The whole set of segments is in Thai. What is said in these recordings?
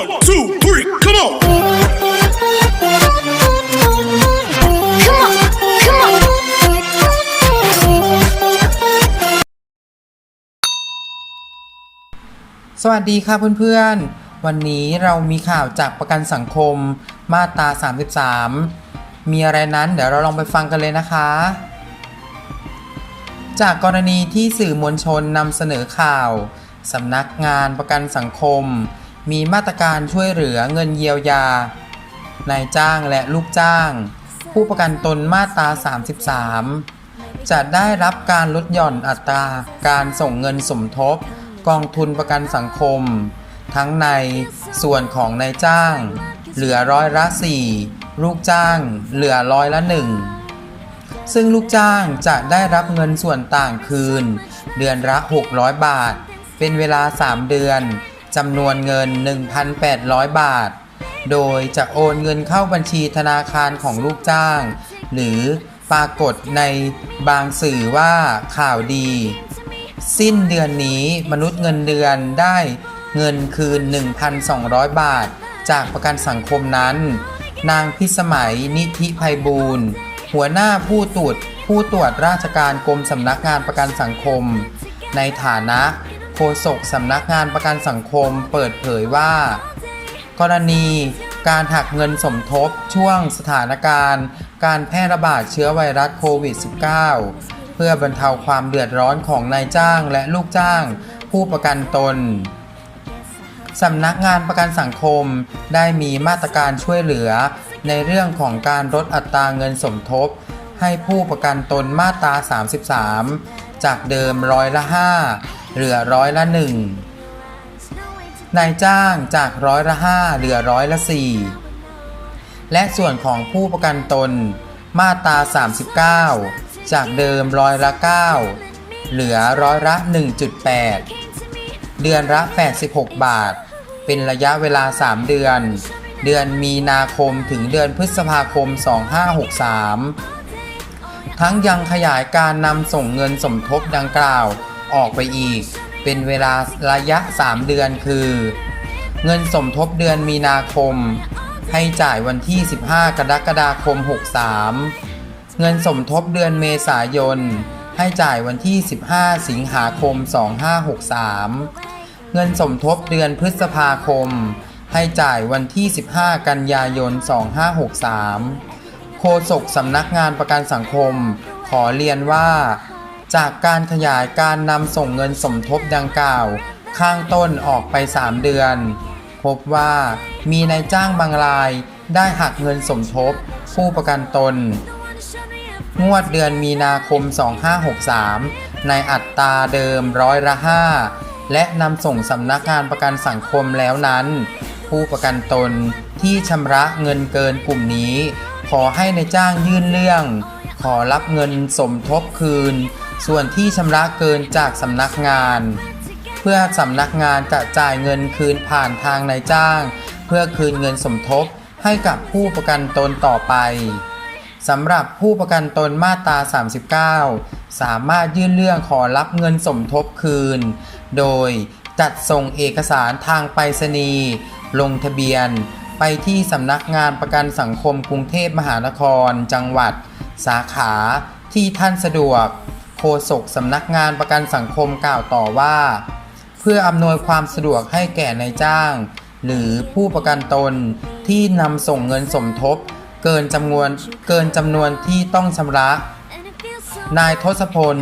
One, two, three, come on. Come on, come on. สวัสดีค่ะเพื่อนๆ วันนี้เรามีข่าวจากประกันสังคมมาตรา 33 มีอะไรนั้นเดี๋ยวเราลองไปฟังกันเลยนะคะ จากกรณีที่สื่อมวลชนนำเสนอข่าวสำนักงานประกันสังคม มีมาตรการช่วยเหลือเงินเยียวยา นายจ้างและลูกจ้าง ผู้ประกันตนมาตรา 33 จะได้รับการลดหย่อนอัตราการส่งเงินสมทบ กองทุนประกันสังคม ทั้งในส่วนของนายจ้าง เหลือร้อยละ 4 ลูกจ้างเหลือร้อยละ 1 ซึ่งลูกจ้างจะได้รับเงินส่วนต่างคืน เดือนละ 600 บาท เป็นเวลา 3 เดือน จำนวนเงิน 1,800 บาท โดยจะโอนเงินเข้าบัญชีธนาคารของลูกจ้าง หรือปรากฏในบางสื่อว่าข่าวดี สิ้นเดือนนี้มนุษย์เงินเดือนได้เงินคืน 1,200 บาท จากประกันสังคมนั้น นางพิสมัยนิธิภัยบูรณ์ หัวหน้าผู้ตรวจผู้ตรวจราชการกรมสำนักงานประกันสังคม ในฐานะ ฆษกสำนักงานประกันสังคมเปิดเผยว่า กรณีการหักเงินสมทบช่วงสถานการณ์ การแพร่ระบาดเชื้อไวรัสโควิด -19 เพื่อบรรเทาความเดือดร้อนของนายจ้างและลูกจ้างผู้ประกันตนสำนักงานประกันสังคมได้มีมาตรการช่วยเหลือ ในเรื่องของการลดอัตราเงินสมทบ ให้ผู้ประกันตนมาตรา 33 จากเดิมร้อยละ 5 เหลือร้อยละ1นายจ้างจากร้อยละ5เหลือร้อยละ4และส่วนของผู้ประกันตนมาตรา 39 จากเดิมร้อยละ 9 เหลือร้อยละ 1.8 เดือนละ 86 บาท เป็นระยะเวลา 3 เดือน เดือนมีนาคมถึงเดือนพฤษภาคม 2563 ทั้งยังขยายการนำส่งเงินสมทบดังกล่าว ออกไปอีก เป็นเวลาระยะ 3 เดือนคือ เงินสมทบเดือนมีนาคม ให้จ่ายวันที่ 15 กรกฎาคม 63 เงินสมทบเดือนเมษายน ให้จ่ายวันที่ 15 สิงหาคม 2563 เงินสมทบเดือนพฤษภาคม ให้จ่ายวันที่ 15 กันยายน 2563โฆษกสำนักงานประกันสังคม ขอเรียนว่า จากการขยายการนำส่งเงินสมทบดังกล่าว ข้างต้นออกไป 3 เดือน พบว่ามีนายจ้างบางรายได้หักเงินสมทบ ผู้ประกันตน งวดเดือนมีนาคม 2563 ในอัตราเดิมร้อยละ 5 และนำส่งสำนักงานประกันสังคมแล้วนั้น ผู้ประกันตนที่ชำระเงินเกินกลุ่มนี้ ขอให้ในายจ้างยื่นเรื่อง ขอรับเงินสมทบคืน ส่วนที่ชำระเกินจากสำนักงาน เพื่อสำนักงานจะจ่ายเงินคืนผ่านทางนายจ้าง เพื่อคืนเงินสมทบให้กับผู้ประกันตนต่อไปสำหรับผู้ประกันตนมาตรา 39 สามารถยื่นเรื่องขอรับเงินสมทบคืน โดยจัดส่งเอกสารทางไปรษณีย์ลงทะเบียน ไปที่สำนักงานประกันสังคมกรุงเทพมหานคร จังหวัด สาขาที่ท่านสะดวก โฆษกสำนักงานประกันสังคมกล่าวต่อว่า เพื่ออำนวยความสะดวกให้แก่นายจ้าง หรือผู้ประกันตนที่นำส่งเงินสมทบ เกินจำนวนเกินจำนวนที่ต้องชำระ นายทศพล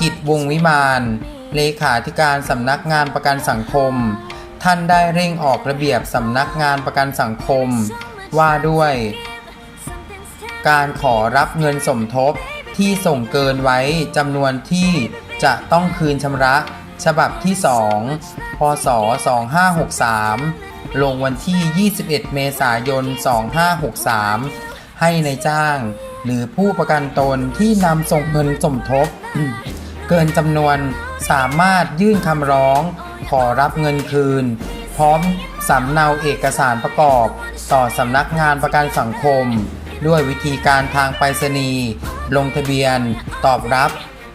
กิจวงวิมานเลขาธิการสำนักงานประกันสังคม ท่านได้เร่งออกระเบียบสำนักงานประกันสังคม ว่าด้วย การขอรับเงินสมทบ ที่ส่งเกินไว้จำนวนที่จะต้องคืนชำระ ฉบับที่ 2 พศ 2563 ลงวันที่ 21 เมษายน 2563 ให้ในจ้าง หรือผู้ประกันตนที่นำส่งเงินสมทบ เกินจำนวนสามารถยื่นคำร้อง ขอรับเงินคืน พร้อมสำเนาเอกสารประกอบ ต่อสำนักงานประกันสังคม ด้วยวิธีการทางไปรษณีย์ ลงทะเบียน ตอบรับ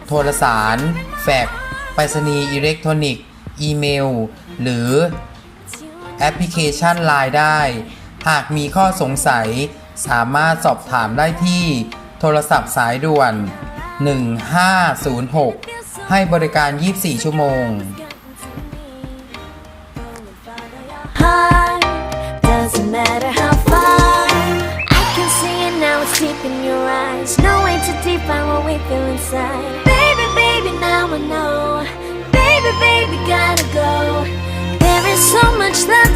โทรสาร แฟกไปรษณีย์อิเล็กทรอนิกส์ อีเมล หรือแอปพลิเคชัน Line ได้ หากมีข้อสงสัยสามารถสอบถามได้ที่โทรศัพท์สายด่วน 1506 ให้บริการ 24 ชั่วโมง Feel inside. Baby, baby, now I know. Baby, baby, gotta go. There is so much love